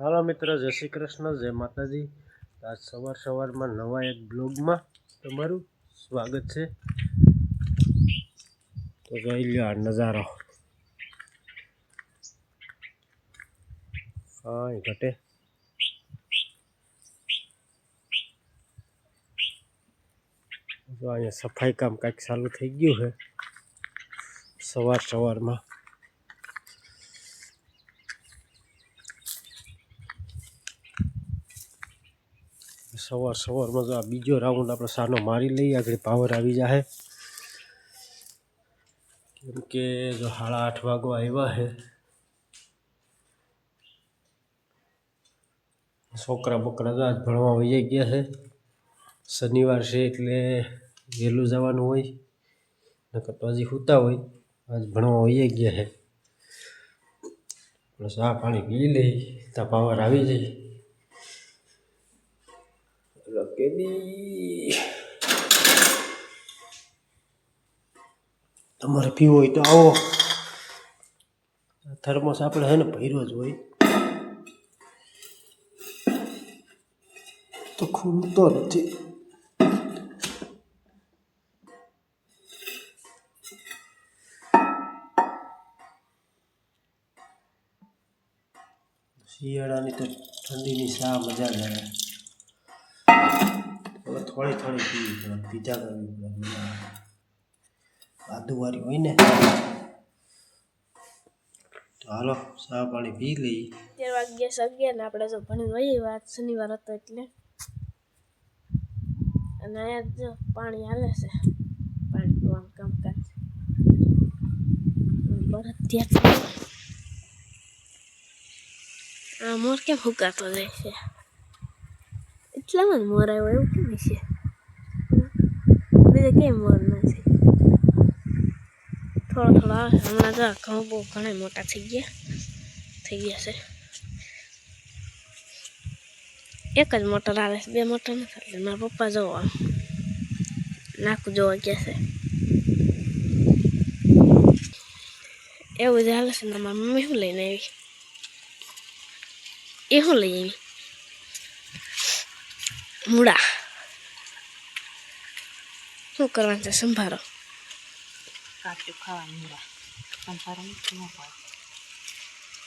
હાલો મિત્રો, જય શ્રી કૃષ્ણ, જય માતાજી. આજ સવાર સવારમાં નવા એક બ્લોગમાં તમારું સ્વાગત છે. તો જોઈ લ્યો આ નજારો. કાંઈ ઘટે. જો અહીંયા સફાઈ કામ કાંઈક ચાલુ થઈ ગયું છે. સવાર સવારમાં. સવાર સવારમાં જો આ બીજો રાઉન્ડ આપણે સાનો મારી લઈએ, આગળ પાવર આવી જાય કેમ કે જો સાડા આઠ વાગો આવ્યા છે છોકરા બોકરા તો આજ ભણવા વહી ગયા છે શનિવાર છે એટલે વહેલું જવાનું હોય, નકર તો હજી સૂતા હોય, આજ ભણવા વહી ગયા છે ચા પાણી પી લઈ, ત્યાં પાવર આવી જાય. તમારે પીવો હોય તો આવો. થર્મોસ આપણે હે ને ભર્યો જ હોય. તો ખૂલતો નથી. શિયાળાની તો ઠંડીની શા મજા જ આવે હવે થોડી થોડી પીવી પીઝા કરવી આવે. આદુવાળી હોય ને. હાલો, ચા પાણી પી લઈ તેર વાગ્યા સગ્યા ને આપણે જો ભણી વહી વાત શનિવાર હતો એટલે. અને અહીંયા જો પાણી હાલે છે. પાણી પીવાનું કામકાજ. બરફ ત્યાં આ મોર કેમ ફૂંકાતો જાય છે? એટલામાં મોર આવ્યો, એવું કેમ છે બીજે કેમ મોર નથી. થોડો થોડો આવે હમણાં તો ઘઉં બહુ ઘણા મોટા થઈ ગયા. થઈ ગયા છે. એક જ મોટર આવે છે, બે મોટર નથી એટલે મારા પપ્પા જવો નાખું જોવા ગયા છે. એવું જ હાલે છે ને મારા મમ્મી શું લઈને આવી? એ શું લઈ આવી? મૂળા. શું કરવાનું છે, સંભારો? કાચું ખાવાનું મળે સંસારો ન પડે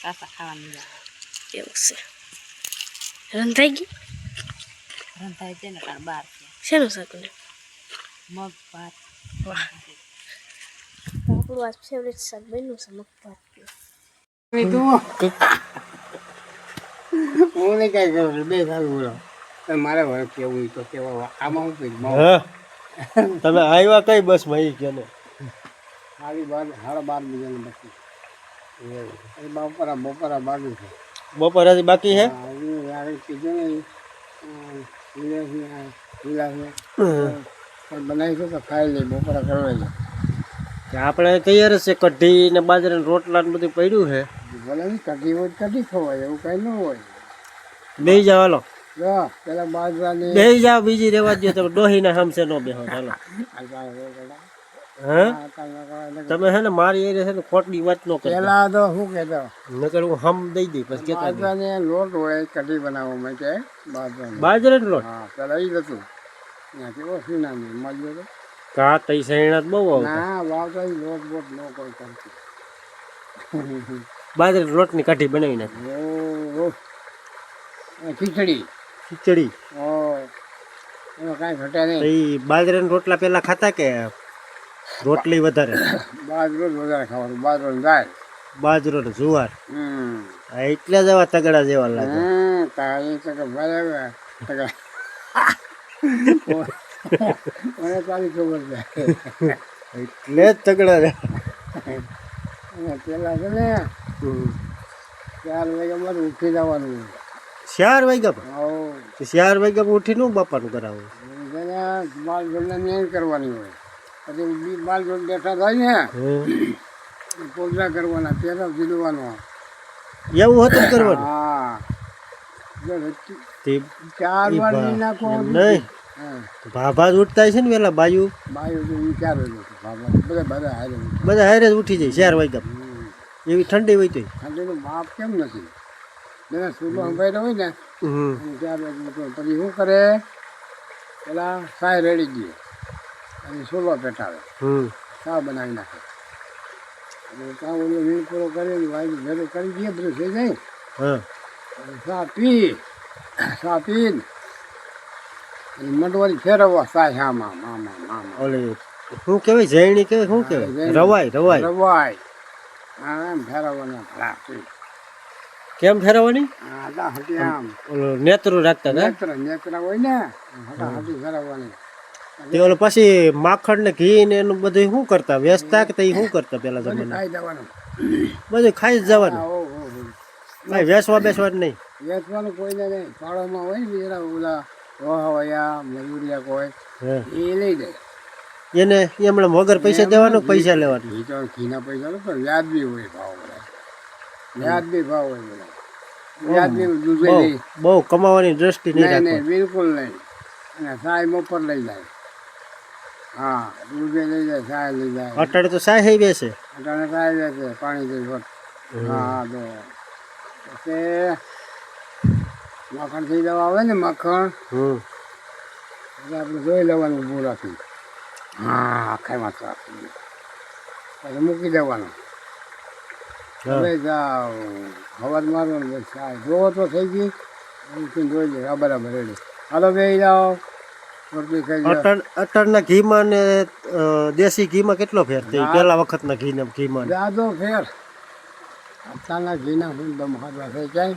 કાચા ખાવાનું મળે એવું છે રંધાઈ ગયું રંધાય છે ને તાર બાર છે શેનું શાક મગ ભાત વાહ આપણું આજ ફેવરેટ શાક બન્યું છે મગભાત હું નહીં કાંઈ કરું બે સારું બોલો મારે હવે કેવું હોય તો કેવા આમાં હું કહીશ મારે હા તમે આવ્યા કઈ બસ ભાઈ કે ને સાડી બાર સાડા બાર બીજાને બાકી એ બપોરા બપોરા બાજુ છે. બપોર હજી બાકી છે? હા, કીધું ને બનાવીશું તો ખાઈ લઈ બપોરા કરવા લે કે આપણે તૈયાર છે કઢી ને બાજરાના રોટલા ને બધું પડ્યું છે. ભલે કઢી હોય તો કઢી ખવાય એવું કાંઈ ન હોય. લઈ જાવ હાલો. પેલા બાજરાની લઈ જાવ બીજી રેવા દો તમે ડોહીના હમસે નો બેહો ચાલો હા? તમે હે ને મારી એરિયા છે ને ખોટની વાત નો કરતા. પેલા તો શું કહેતો? નકર હું હમ દઈ દઈ પછી કેતા. બાજરાને લોટ હોય કઢી બનાવવા માટે બાજરાનો. બાજરાનો લોટ? હા પેલા એ હતું ત્યાંથી ઓછું ના મેં મળ્યો તો. કા તઈ સૈણા બહુ આવતા. ના વાવતા લોટ બોટ ન કોઈ કરતી. બાજરાના લોટની કાઢી બનાવી નાખી. ઓ ખીચડી. ખીચડી. ઓ. એમાં કાંઈ ઘટે નહીં. બાજરાના રોટલા પહેલાં ખાતા કે રોટલી વધારે. બાજરો વધારે ખાવાનું બાજરો દાળ. બાજરો ને જુવાર આ એટલે જ આવા તગડા જેવા લાગે. તારી તો બરાબર તગડા. મને તારી ખબર છે. એટલે જ તગડા રે. પેલા છે ને ચાર વાગ્યા બાદ ઉઠી જવાનું. ચાર વાગ્યા પર ચાર વાગ્યા પર ઉઠીને હું બાપાનું કરાવું બાલ જોડને ન્યાય કરવાની હોય. પછી બીજ જોડ બેઠા થાય ને પોગડા કરવાના પેલા જીલવાનો એવું હતું કરવાનું? હા. ચાર વાર બા- નહીં. ભાભા જ ઉઠતા છે ને પેલા બાજુ બાયું ચાર બાબા બધા બધા હારે બધા જ ઉઠી જાય ચાર વાગ્યા. એવી ઠંડી હોય તો ઠંડીનું માપ કેમ નથી? જેને સૂલો સંભાળ્યો હોય ને હમ. વાગે પછી શું કરે? પેલા સાય રેડી અને સૂલો પેટાવે ચા બનાવી નાખે. અને ચા ઓલો વીણ પૂરો કરીને વાઈ ભેરો કરી દઈએ બધું થઈ જાય. ચા પી. ચા પીને અને મંડવારી ફેરવવા સાય હામાં મામા મામા ઓલી શું કહેવાય? જૈણી કહેવાય? શું કહેવાય? રવાય રવાય. રવાય. એમ ફેરવવાના ભલા પી કેમ ફેરવવાની? આમ. ઓલું નેત્રો રાખતા નેત્ર નેત્ર હોય ને હટા હટી ફેરવવાની. તે ઓલું પછી માખણ ને ઘી ને એનું બધું શું કરતા? વેચતા કે તે શું કરતા પેલા જમાના બધું ખાઈ જ જવાનું. કાંઈ વેચવા બેસવા જ નહીં. વેચવાનું કોઈને નહીં. પાડોમાં હોય ને બીજા ઓલા વહાવયા મજૂરિયા કોઈ એ લઈ જાય એને એમણે વગર પૈસા દેવાનું પૈસા લેવાનું? એ તો ઘીના પૈસા પણ વ્યાજબી હોય ભાવ વ્યાજબી ભાવ હોય બધા વ્યાજબી બહુ કમાવાની દ્રષ્ટિ નહીં બિલકુલ નહીં. અને સાહેબ ઉપર લઈ જાય. હા દૂધે લઈ જાય સાય લઈ જાય. અટાડે તો સાહે બેસે. અટાણે સાય લે પાણી દઈ હોત. હા તો પછી માખણ થઈ જવા આવે ને માખણ એટલે આપણે જોઈ લેવાનું રાખી હા આખા માથું રાખી પછી મૂકી દેવાનું. હવે જાઓ મારવાનું બસ સાહેબ જોવો તો થઈ ગઈ. જોઈ લે બરાબર રેડી હાલો બે જાઓ. અટણના ઘીમાં ને દેશી ઘીમાં કેટલો ફેર થયો? પેલા વખતના ઘીના ઘીમાં ને? જાદો ફેર. અત્યારના ઘીના હું દમ થઈ જાય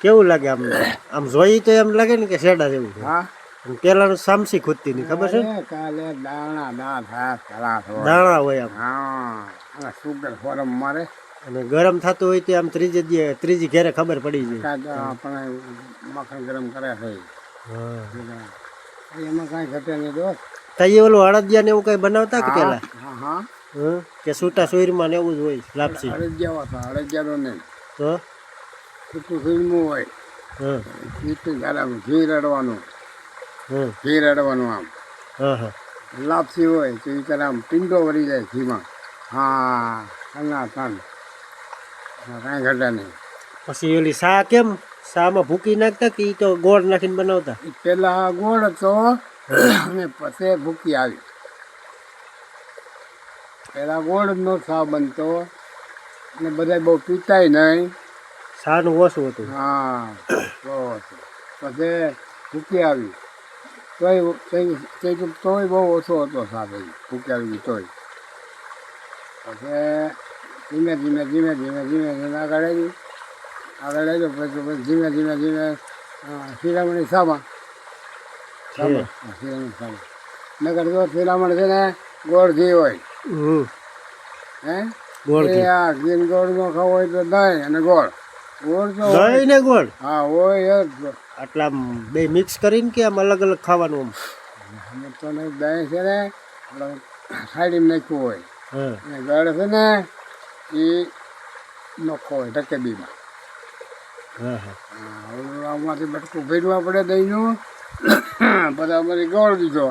કેવું લાગે આમ? આમ જોઈ તો એમ લાગે ને કે શેડા જેવું હા. પેલાનું સામસી ખૂદતી નહીં ખબર છે? કાલે દાણા દા હાથ દાણા હોય આમ. હા સુગર ફોરમ મારે. અને ગરમ થતું હોય તો આમ ત્રીજે દી- ત્રીજી ઘેરે ખબર પડી જાય. આપણે મખણ ગરમ કરે છે હા. એમાં કાંઈ ઘટે નહીં દોસ્ત તઈ ઓલું અડદિયા ને એવું કઈ બનાવતા કે પેલા? હા હા. હં? કે સૂટા સુઈરમાં ને એવું જ હોય લાપસી? અડદિયા હતા અડદિયાનો નહીં. તો સૂટું ફિલ્મું હોય. હં. ઘી ગરમ ઘી રડવાનું. હં. ઘી રડવાનું આમ. હા હા. લાપસી હોય તો એ તરફ આમ પિંડો વળી જાય ઘીમાં. હા ઠંડા ઠંડ કાંઈ ઘટે નહીં. પછી ઓલી સા કેમ સામાં ભૂકી નાખતા કે ઈ તો ગોળ નાખીને બનાવતા? પેલા ગોળ હતો અને પછી ભૂકી આવી. પેલા ગોળ નો સા બનતો અને બધા બહુ પીતાય નહીં સાનું ઓછું હતું. હા બહુ હતું. પછી ભૂકી આવી. તોય તોય- બહુ ઓછો હતો સાથે ભૂકી આવી તોય. પછી ધીમે ધીમે ધીમે ધીમે ધીમે ધીમે આગળ આવી આગળ લઈ પછી પછી ધીમે ધીમે ધીમે શિરામણી સામા. શિરામણી સામા. નગર જો શિરામણ છે ને ગોળ ઘી હોય હે? ગોળ ઘી આ ને ગોળનો ખાવો હોય તો દહીં અને ગોળ. ગોળ તો. દહીં ને ગોળ? હા હોય આટલા બે મિક્સ કરીને કે આમ અલગ અલગ ખાવાનું આમ? અમે તો દહીં છે ને સાઈડ નાખ્યું હોય. ગળ છે ને એ નોખો હોય ઢકેબીમાં આમાંથી બટકું ભેરવા પડે દહીંનું. બધા અમારી ગોળ દીધો.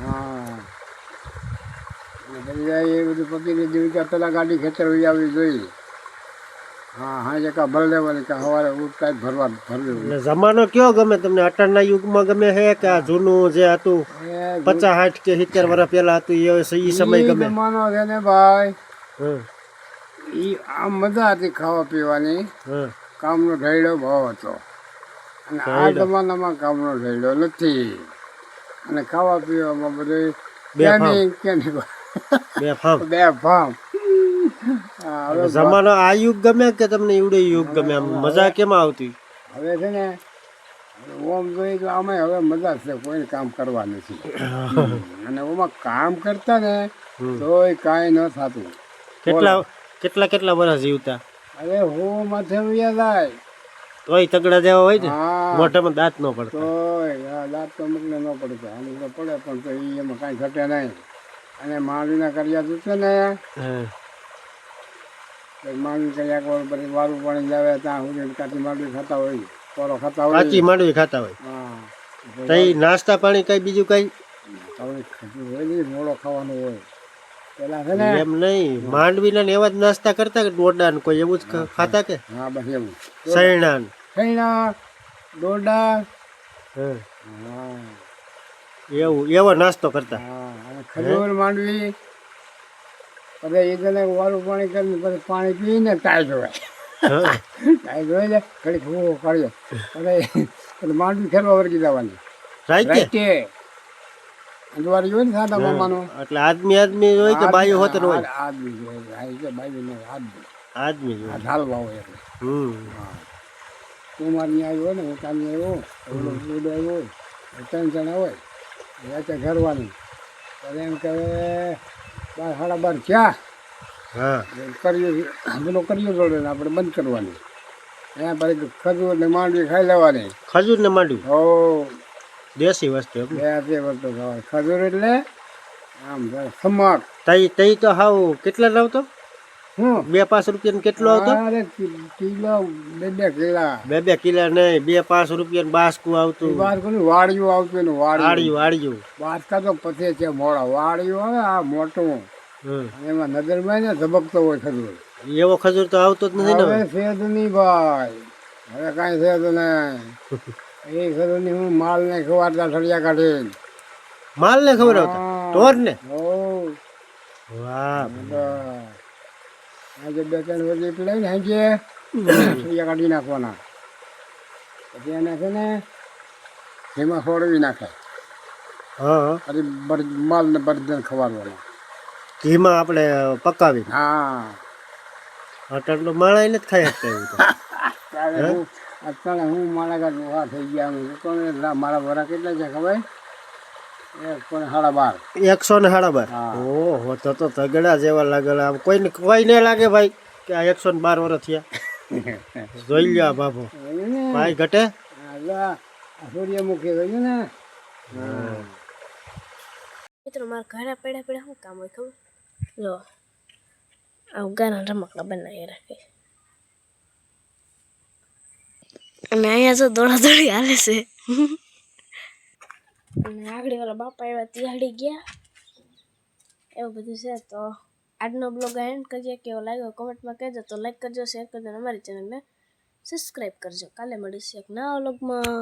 હા. એ બધું પકીને જેવી કે પેલા ગાડી ખેતર આવી જોઈએ હા હા જે કા ભર લેવાની કે સવારે ઉઠતા જ ભરવા ભરવી એટલે જમાનો કયો ગમે તમને? અટાણના યુગમાં ગમે છે કે આ જૂનું જે હતું? પચાસ સાઠ કે સિત્તેર વર્ષ પહેલા હતું એ સમય ગમે? જમાનો છે ને ભાઈ. હા એ આમ મજા હતી ખાવા પીવાની. હા કામનો ઢળ્યો ભાવ હતો. અને આ જમાનામાં કામનો ઢળ્યો નથી. અને ખાવા પીવામાં બધું ક્યાંની ક્યાંની બે ફામ. જમાનો આ યુગ ગમે કે તમને એવડે યુગ ગમે? આમ મજા કેમ આવતી? હવે છે ને ઓમ જોઈએ તો આમાં હવે મજા છે કોઈ કામ કરવા નથી. અને ઓમાં કામ કરતા ને તોય કાંઈ ન થતું. કેટલા કેટલા કેટલા વર્ષ જીવતા? અરે હું માથે વ્યા જાય. તોય તગડા જેવા હોય ને મોઢામાં દાંત ન પડતો. તોય દાંત તો અમુકને ન પડતો. અમુક તો પડે પણ તો ઈ એમાં કાંઈ ઘટે નહીં. અને માંડવીના કર્યા તું છે ને હા. માંડવી કર્યા કોઈ પછી વારું પાણી જાવે ત્યાં સુધી કાચી માંડવી ખાતા હોય કોરો ખાતા હોય. કાચી માંડવી ખાતા હોય. હા. નાસ્તા પાણી કઈ બીજું કઈ? હોય મોડો ખાવાનો હોય. એમ નહીં. માંડવીના ને એવા જ નાસ્તા કરતા કે ડોડા ને કોઈ એવું જ ખાતા કે? હા બસ એવું. સૈણા સૈણા ડોડા એવું એવો નાસ્તો કરતા. ખજૂર માંડવી. પછી એ તને વાળું પાણી કરીને પછી પાણી પીને ટાઈટ હોય હા. જોઈ લે ઘડી ફૂવો કાઢ્યો પછી માંડવી ખેરવા વર્ગી જવાની. રાઈતે અંજવારી હોય ને સાદા મામાનો. એટલે આદમી આદમી હોય કે બાયું હોત હોય? આદમી. આ છે બાયું નહીં, આદમી. આદમી આ હોય. ઢાલવા હોય એટલે. હમ. તું મારી આવ્યો ને હું કામી આવ્યો ઓલો ઉડો આવ્યો હોય ત્રણ જણા હોય રાતે ઘરવાનું ત્યારે એમ કહે બાર સાડા બાર ક્યાં હા. કર્યું પેલો કર્યું જોડે ને આપણે બંધ કરવાની. ત્યાં પછી ખજૂર ને માંડવી ખાઈ લેવાની. ખજૂર ને માંડવી? હો. દેશી વસ્તુ દેશી વસ્તુ ખવાય ખજૂર એટલે આમ સમક તઈ તઈ તો હાવ કેટલા લાવતો હું? બે પાંચ રૂપિયા કેટલો આવતો કિલો બે બે કિલા. બે બે કિલા નહીં બે પાંચ રૂપિયા બાસકું આવતું. બાસકું વાડિયું આવતું ને વાડિયું આળિયું બાદકા તો પથે છે મોડા. વાડિયું આવે આ મોટું. એમાં નજરમાં ને ધબકતો હોય ખજૂર. એવો ખજૂર તો આવતો જ નથી ને હવે. હવે. નહીં ભાઈ. હવે કાંઈ છે નહીં. એ ખરું હું માલ ને ખવાડતા સળિયા કાઢીને. માલ ને ખબર આવતા. ઢોર ને વાહ. આજે બે ત્રણ વર્ષ એટલે ને હાજે સળિયા કાઢી નાખવાના. પછી એને છે ને એમાં ફોડવી નાખે. હા. પછી માલ ને બરદન ખવાડવાના. ઘીમાં આપણે પકાવી. હા. અટલ તો માળા નથી ખાઈ શકતા એવું અત્યારે હું મારા ઘર ઊભા થઈ ગયા હું. કોને મારા વરા કેટલા છે ખબર? એકસો ને સાડા બાર. ઓહો તો તો તગડા જેવા લાગેલા આમ કોઈને કોઈ ને લાગે ભાઈ કે આ એકસો ને બાર વર્ષ થયા. જોઈ લ્યો બાબો ભાઈ ઘટે? સૂર્યમુખી ગયું ને? મિત્રો મારા ઘરે પડ્યા પડ્યા શું કામ હોય ખબર? જો આ ઉગાના રમકડા બનાવી રાખે અને અહીંયા જો દોડાદોડી હાલે છે અને આગળ વાળા બાપા એવા તિહાડી ગયા એવું બધું છે તો આજનો બ્લોગ એન્ડ કરીએ કેવો લાગ્યો કોમેન્ટમાં કહેજો તો લાઈક કરજો શેર કરજો અને અમારી ચેનલને સબસ્ક્રાઈબ કરજો કાલે મળીશું એક નવા બ્લોગમાં